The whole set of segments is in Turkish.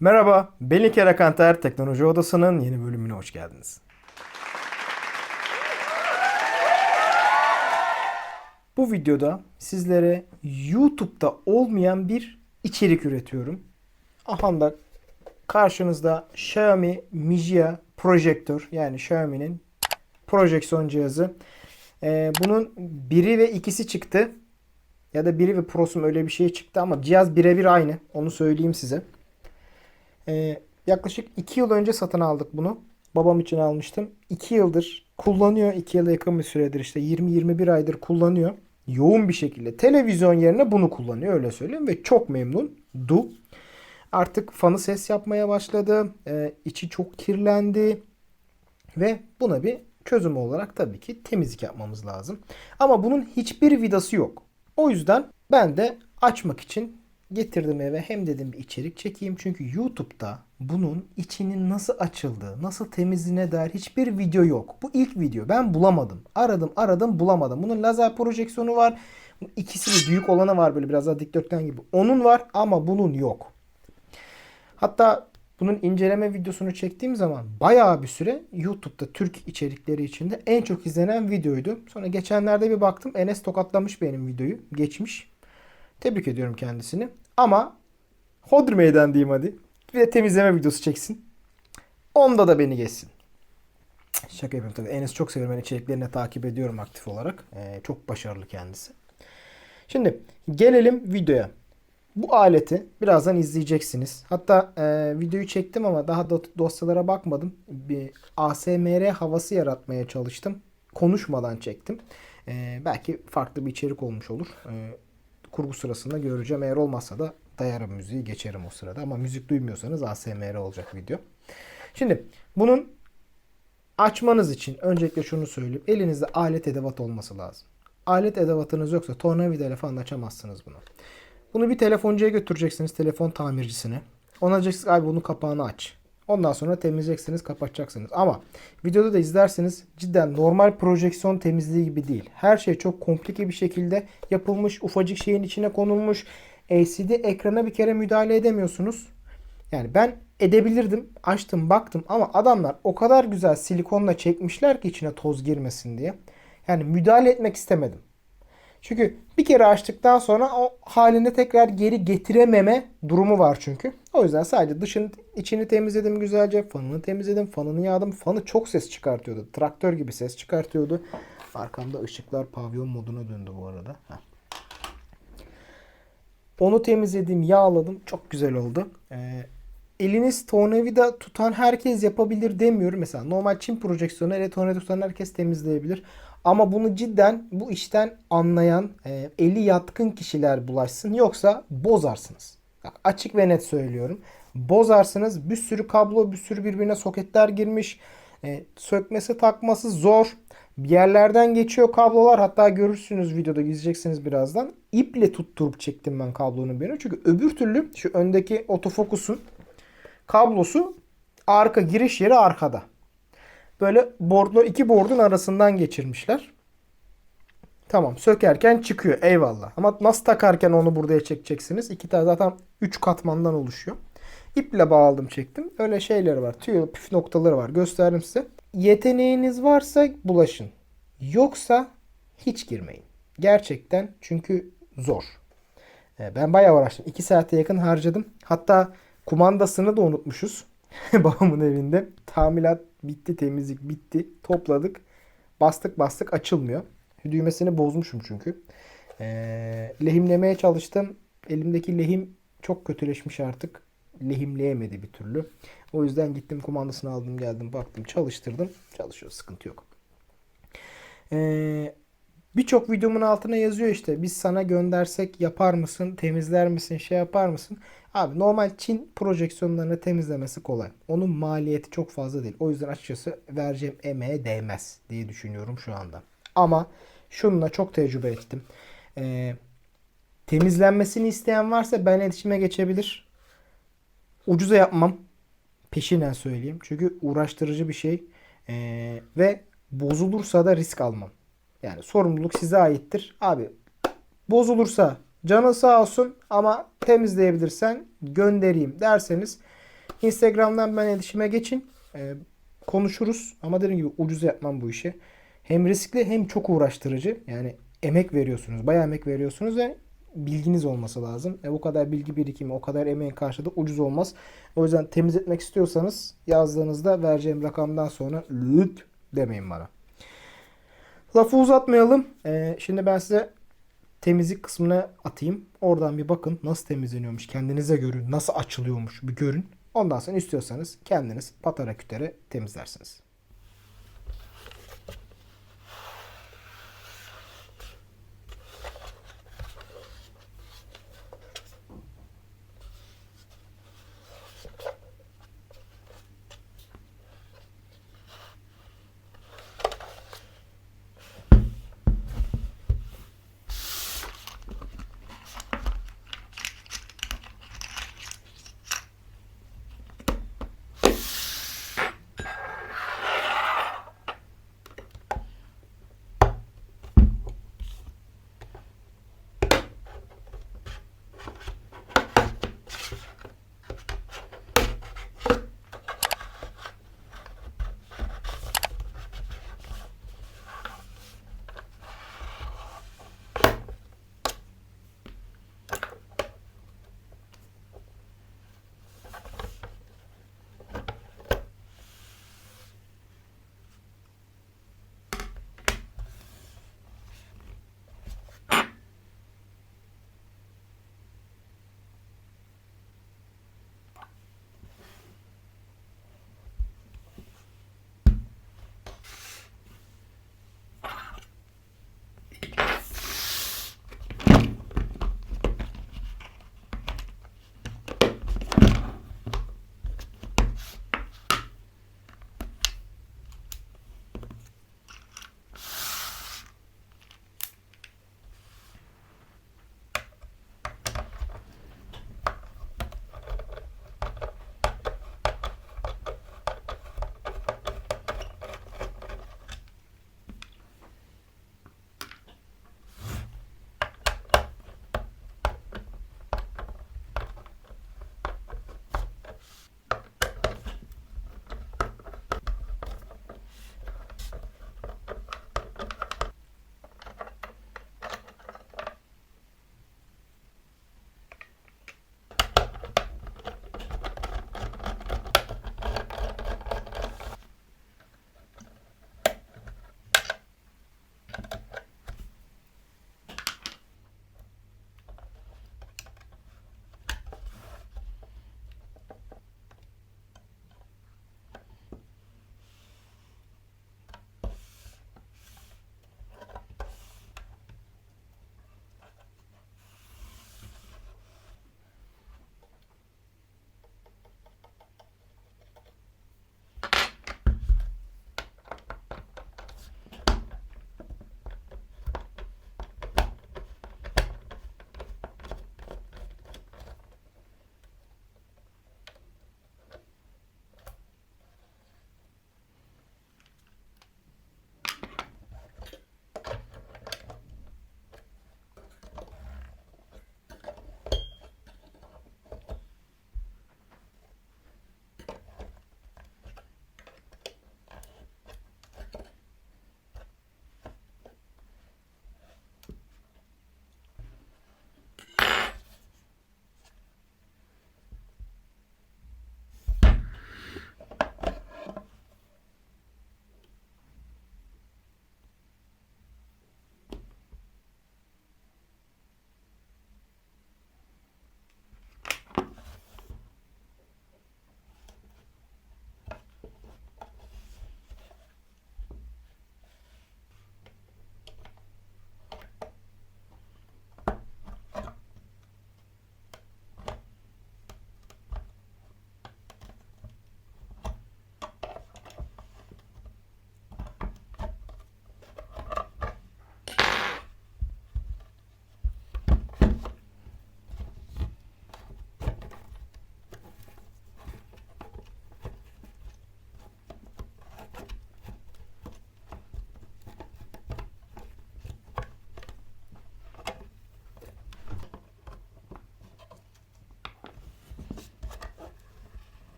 Merhaba, ben İlker Akanter Teknoloji Odası'nın yeni bölümüne hoş geldiniz. Bu videoda sizlere YouTube'da olmayan bir içerik üretiyorum. Aha da karşınızda Xiaomi Mijia projektör yani Xiaomi'nin projeksiyon cihazı. Ee, bunun biri ve ikisi çıktı. Ya da biri ve Pro'sum öyle bir şey çıktı ama cihaz birebir aynı. Onu söyleyeyim size. Ee, yaklaşık 2 yıl önce satın aldık bunu. Babam için almıştım. 2 yıldır kullanıyor. 2 yıla yakın bir süredir işte 20-21 aydır kullanıyor. Yoğun bir şekilde televizyon yerine bunu kullanıyor öyle söyleyeyim ve çok memnun. Du. Artık fanı ses yapmaya başladı. Ee, içi çok kirlendi. Ve buna bir çözüm olarak tabii ki temizlik yapmamız lazım. Ama bunun hiçbir vidası yok. O yüzden ben de açmak için getirdim eve. Hem dedim bir içerik çekeyim. Çünkü YouTube'da bunun içinin nasıl açıldığı, nasıl temizliğine dair hiçbir video yok. Bu ilk video. Ben bulamadım. Aradım aradım bulamadım. Bunun lazer projeksiyonu var. İkisi de büyük olanı var böyle biraz daha dikdörtgen gibi. Onun var ama bunun yok. Hatta bunun inceleme videosunu çektiğim zaman bayağı bir süre YouTube'da Türk içerikleri içinde en çok izlenen videoydu. Sonra geçenlerde bir baktım Enes tokatlamış benim videoyu. Geçmiş. Tebrik ediyorum kendisini. Ama Hodri meydan diyeyim hadi. Bir de temizleme videosu çeksin. Onda da beni geçsin. Şaka yapıyorum tabii. Enes çok seviyorum. Ben içeriklerini takip ediyorum aktif olarak. Ee, çok başarılı kendisi. Şimdi gelelim videoya. Bu aleti birazdan izleyeceksiniz. Hatta e, videoyu çektim ama daha da dosyalara bakmadım. Bir ASMR havası yaratmaya çalıştım. Konuşmadan çektim. E, belki farklı bir içerik olmuş olur. E, kurgu sırasında göreceğim. Eğer olmazsa da dayarım müziği geçerim o sırada. Ama müzik duymuyorsanız ASMR olacak video. Şimdi bunun açmanız için öncelikle şunu söyleyeyim. Elinizde alet edevat olması lazım. Alet edevatınız yoksa tornavida ile falan açamazsınız bunu. Bunu bir telefoncuya götüreceksiniz. Telefon tamircisine. Ona diyeceksiniz abi bunun kapağını aç. Ondan sonra temizleyeceksiniz, kapatacaksınız. Ama videoda da izlerseniz cidden normal projeksiyon temizliği gibi değil. Her şey çok komplike bir şekilde yapılmış. Ufacık şeyin içine konulmuş. LCD ekrana bir kere müdahale edemiyorsunuz. Yani ben edebilirdim. Açtım baktım ama adamlar o kadar güzel silikonla çekmişler ki içine toz girmesin diye. Yani müdahale etmek istemedim. Çünkü bir kere açtıktan sonra o haline tekrar geri getirememe durumu var çünkü. O yüzden sadece dışını içini temizledim güzelce. Fanını temizledim. Fanını yağdım. Fanı çok ses çıkartıyordu. Traktör gibi ses çıkartıyordu. Arkamda ışıklar pavyon moduna döndü bu arada. Onu temizledim, yağladım. Çok güzel oldu. Ee, eliniz tornavida tutan herkes yapabilir demiyorum. Mesela normal çim projeksiyonu ele tornavida tutan herkes temizleyebilir. Ama bunu cidden bu işten anlayan, e, eli yatkın kişiler bulaşsın. Yoksa bozarsınız. Açık ve net söylüyorum. Bozarsınız. Bir sürü kablo, bir sürü birbirine soketler girmiş. E, sökmesi takması zor. Bir yerlerden geçiyor kablolar. Hatta görürsünüz videoda izleyeceksiniz birazdan. İple tutturup çektim ben kablonun birini. Çünkü öbür türlü şu öndeki otofokusun kablosu arka giriş yeri arkada. Böyle boardlar iki boardun arasından geçirmişler. Tamam sökerken çıkıyor eyvallah. Ama nasıl takarken onu buraya çekeceksiniz? İki tane zaten 3 katmandan oluşuyor. İple bağladım çektim. Öyle şeyleri var. Tüy püf noktaları var. Gösterdim size. Yeteneğiniz varsa bulaşın. Yoksa hiç girmeyin. Gerçekten çünkü zor. Ee, Ben bayağı uğraştım. 2 saate yakın harcadım. Hatta kumandasını da unutmuşuz. Babamın evinde. Tamirat bitti, temizlik bitti. Topladık. Bastık bastık açılmıyor. Düğmesini bozmuşum çünkü. Ee, lehimlemeye çalıştım. Elimdeki lehim çok kötüleşmiş artık. Lehimleyemedi bir türlü. O yüzden gittim kumandasını aldım geldim baktım çalıştırdım. Çalışıyor sıkıntı yok. Ee, Birçok videomun altına yazıyor işte biz sana göndersek yapar mısın, temizler misin, şey yapar mısın? Abi normal Çin projeksiyonlarını temizlemesi kolay. Onun maliyeti çok fazla değil. O yüzden açıkçası vereceğim emeğe değmez diye düşünüyorum şu anda. Ama şununla çok tecrübe ettim. Ee, temizlenmesini isteyen varsa ben iletişime geçebilir. Ucuza yapmam. Peşinen söyleyeyim. Çünkü uğraştırıcı bir şey. Ee, ve bozulursa da risk almam. Yani sorumluluk size aittir. Abi bozulursa canın sağ olsun ama temizleyebilirsen göndereyim derseniz Instagram'dan ben iletişime geçin. Ee, konuşuruz. Ama dediğim gibi ucuz yapmam bu işi. Hem riskli hem çok uğraştırıcı. Yani emek veriyorsunuz. Bayağı emek veriyorsunuz ve bilginiz olması lazım. E, bu kadar bilgi birikimi, o kadar emeğin karşılığı ucuz olmaz. O yüzden temizletmek istiyorsanız yazdığınızda vereceğim rakamdan sonra lüt demeyin bana. Lafı uzatmayalım. Ee, şimdi ben size temizlik kısmına atayım. Oradan bir bakın nasıl temizleniyormuş. Kendinize görün. Nasıl açılıyormuş bir görün. Ondan sonra istiyorsanız kendiniz patara kütere temizlersiniz.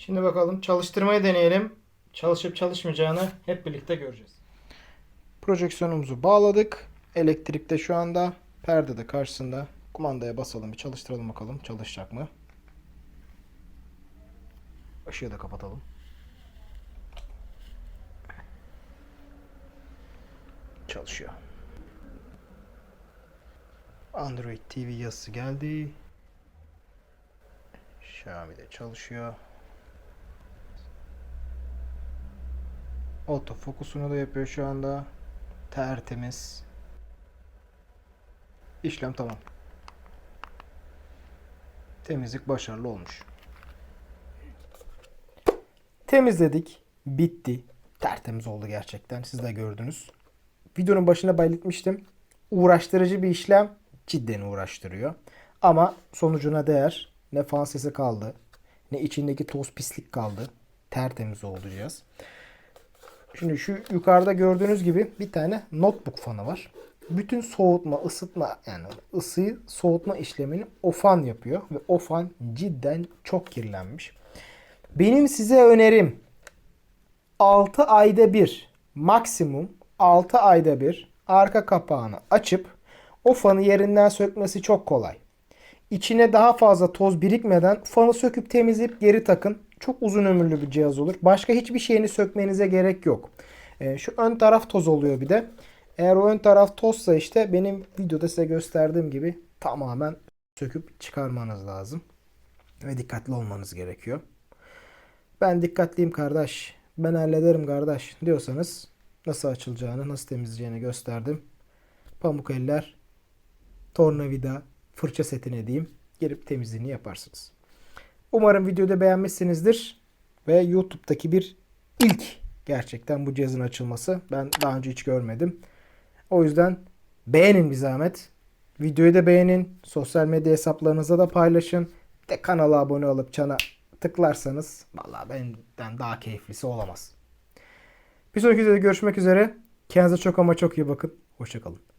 Şimdi bakalım çalıştırmayı deneyelim. Çalışıp çalışmayacağını hep birlikte göreceğiz. Projeksiyonumuzu bağladık. Elektrikte şu anda. Perde de karşısında. Kumandaya basalım bir çalıştıralım bakalım çalışacak mı? Işığı da kapatalım. Çalışıyor. Android TV yazısı geldi. Xiaomi de çalışıyor. Otofokusunu da yapıyor şu anda. Tertemiz. İşlem tamam. Temizlik başarılı olmuş. Temizledik. Bitti. Tertemiz oldu gerçekten. Siz de gördünüz. Videonun başına belirtmiştim. Uğraştırıcı bir işlem cidden uğraştırıyor. Ama sonucuna değer. Ne fan sesi kaldı. Ne içindeki toz pislik kaldı. Tertemiz cihaz. Şimdi şu yukarıda gördüğünüz gibi bir tane notebook fanı var. Bütün soğutma, ısıtma yani ısıyı soğutma işlemini o fan yapıyor ve o fan cidden çok kirlenmiş. Benim size önerim 6 ayda bir maksimum 6 ayda bir arka kapağını açıp o fanı yerinden sökmesi çok kolay. İçine daha fazla toz birikmeden fanı söküp temizleyip geri takın. Çok uzun ömürlü bir cihaz olur. Başka hiçbir şeyini sökmenize gerek yok. Ee, şu ön taraf toz oluyor bir de. Eğer o ön taraf tozsa işte benim videoda size gösterdiğim gibi tamamen söküp çıkarmanız lazım. Ve dikkatli olmanız gerekiyor. Ben dikkatliyim kardeş. Ben hallederim kardeş diyorsanız nasıl açılacağını, nasıl temizleyeceğini gösterdim. Pamuk eller, tornavida, fırça setine diyeyim. Girip temizliğini yaparsınız. Umarım videoda beğenmişsinizdir. Ve YouTube'daki bir ilk gerçekten bu cihazın açılması. Ben daha önce hiç görmedim. O yüzden beğenin bir zahmet. Videoyu da beğenin. Sosyal medya hesaplarınıza da paylaşın. Bir de kanala abone olup çana tıklarsanız vallahi benden daha keyiflisi olamaz. Bir sonraki videoda görüşmek üzere. Kendinize çok ama çok iyi bakın. Hoşçakalın.